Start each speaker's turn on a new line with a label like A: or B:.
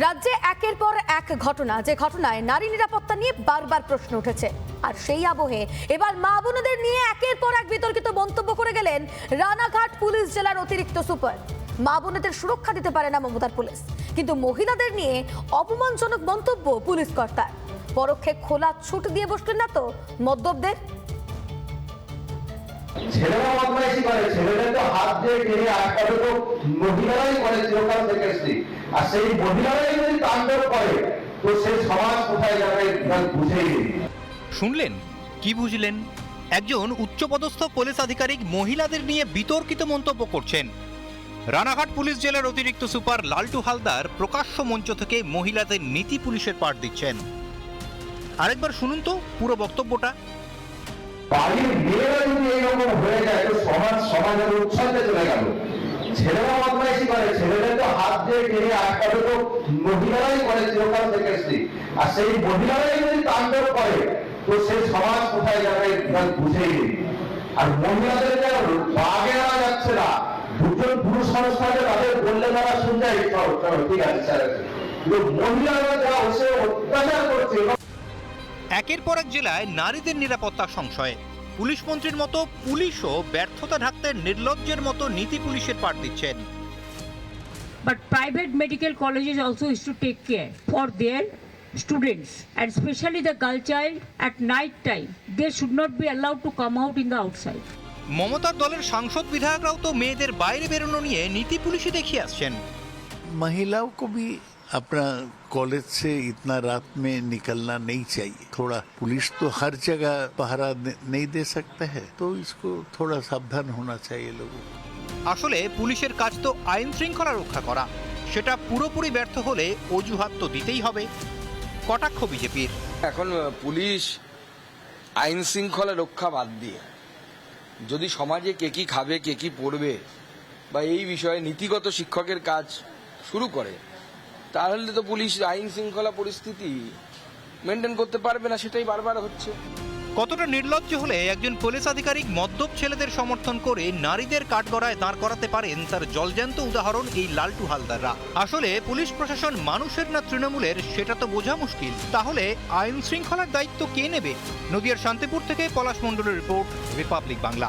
A: রাজ্যে একের পর এক ঘটনা, যে ঘটনায় নারী নিরাপত্তা নিয়ে বারবার প্রশ্ন উঠেছে। আর সেই আবহে এবার মা বোনেদের নিয়ে একের পর এক বিতর্কিত মন্তব্য করে গেলেন রানাঘাট পুলিশ জেলার অতিরিক্ত সুপার। মা বোনেদের সুরক্ষা দিতে পারে না মমতার পুলিশ, কিন্তু মহিলাদের নিয়ে অপমানজনক মন্তব্য পুলিশ কর্তার। পরোক্ষে খোলা ছুট দিয়ে বসলেন না তো মদ্যপদের।
B: ছেলেরা বদমাইশি করে, ছেলেদের তো হাত দিয়ে টেনে আটকাবে তো মহিলারাই করে চিরকাল থেকে আর সেই মহিলারাই যদি তাণ্ডব করে তো সেই সমাজ কোথায় যাবে বুঝেই
C: শুনলেন? কি বুঝলেন? একজন উচ্চপদস্থ পুলিশ আধিকারিক মহিলাদের নিয়ে বিতর্কিত মন্তব্য করছেন। রানাঘাট পুলিশ জেলার অতিরিক্ত সুপার লালটু হালদার প্রকাশ্য মঞ্চ থেকে মহিলাদের নীতি পুলিশের পাঠ দিচ্ছেন। আরেকবার শুনুন তো পুরো বক্তব্যটা।
B: বাড়ির মেয়েরা যদি এইরকম হয়ে যায় তো সমাজ সমাজের উচ্ছন্দে চলে গেল। ছেলেরা বদমাইশি করে, ছেলেদের তো হাত দিয়ে টেনে আটকাবে তো মহিলারাই করে, চিরকাল থেকে এসছি আর সেই মহিলারাই যদি তাণ্ডব করে, তো সেই সমাজ কোথায় যাবে বুঝেই নেই। আর বাগে যাচ্ছে না। দুজন পুরুষ মানুষ থাকে, তাদের বললে তারা শুনতে ঠিক আছে স্যার কিন্তু মহিলারা যা হচ্ছে, অত্যাচার করছে।
C: একের পর এক জেলায় নারীদের নিরাপত্তা সংশয়ে। পুলিশ মন্ত্রীর মতো পুলিশও ব্যর্থতা ঢাকতে নির্লজ্জের মতো নীতি পুলিশের পাঠ দিচ্ছেন
D: But private medical colleges also is to take care for their students and especially the girl child at night time. They should not be allowed to come out in the outside.
C: মমতার দলের সাংসদ বিধায়করাও তো মেয়েদের বাইরে বেরোনো নিয়ে নীতি পুলিশে দেখিয়ে আসছেন
E: महिलाओं को भी अपना कॉलेज से इतना रात में निकलना नहीं चाहिए थोड़ा पुलिस तो हर जगह पहरा न- नहीं दे सकता है तो इसको थोड़ा सावधान होना चाहिए लोगों को
C: আসলে পুলিশের কাজ তো আইন শৃঙ্খলা রক্ষা করা সেটা পুরোপুরি ব্যর্থ হলে অজুহাত তো দিতেই হবে কটাক্ষ বিজেপির
F: এখন আহ, পুলিশ আইন শৃঙ্খলা রক্ষা বাদ দিয়ে যদি সমাজে কে কি খাবে কে কি পড়বে বা এই বিষয়ে নীতিগত শিক্ষকের কাজ শুরু করে তাহলে তো পুলিশ আইন শৃঙ্খলা পরিস্থিতি মেনটেন করতে পারবে না, সেটাই বারবার হচ্ছে।
C: কতটা নির্লজ্জ হলে একজন পুলিশ আধিকারিক মদ্যপ ছেলেদের সমর্থন করে নারীদের কাঠগড়ায় দাঁড় করাতে পারেন তার জলজ্যান্ত উদাহরণ এই লালটু হালদাররা। আসলে পুলিশ প্রশাসন মানুষের না তৃণমূলের, সেটা তো বোঝা মুশকিল। তাহলে আইন শৃঙ্খলার দায়িত্ব কে নেবে? নদিয়ার শান্তিপুর থেকে পলাশ মণ্ডলের রিপোর্ট, রিপাবলিক বাংলা।